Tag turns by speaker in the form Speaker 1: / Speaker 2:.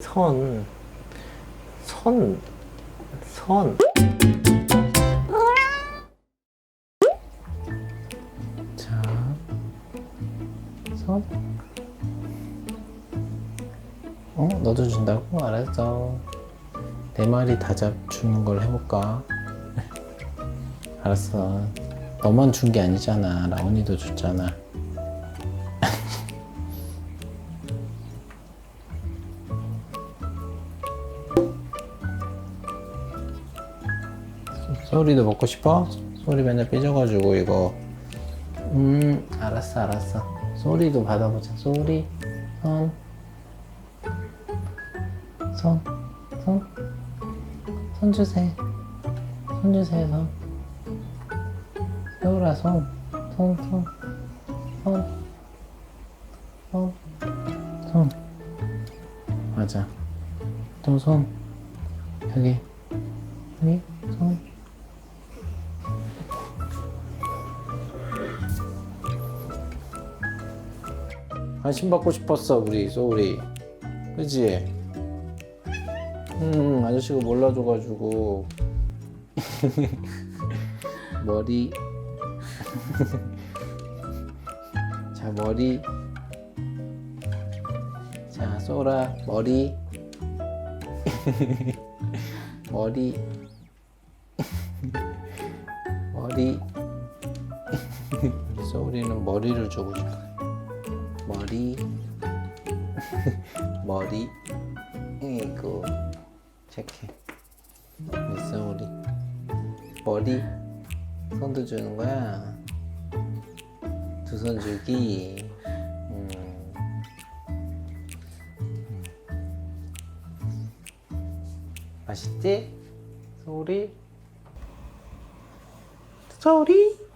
Speaker 1: 선, 선, 선. 자, 선. 어, 너도 준다고? 알았어. 네 마리 다 잡주는 걸 해볼까? 알았어. 너만 준 게 아니잖아. 라온이도 줬잖아. 소리도 먹고 싶어? 소리 맨날 삐져가지고 이거 음 알았어 알았어 소리도 받아보자 소리 손 손, 손, 손 주세요. 손 주세요, 손. 세우라, 손, 손, 손, 손, 손, 손. 맞아. 또 손. 여기, 여기, 손. 관심 받고 싶었어, 우리 소울이. 그지? 음, 아저씨가 몰라줘가지고. 머리. 자, 머리. 자, 쏘라, 머리. 머리. 머리. 소울이는 머리를 주고 싶어. 머리. 머리. 이거. 체크. 우리 소울이. 머리. 손도 주는 거야. 두 손 주기. 음. 맛있지? 소리? 소리?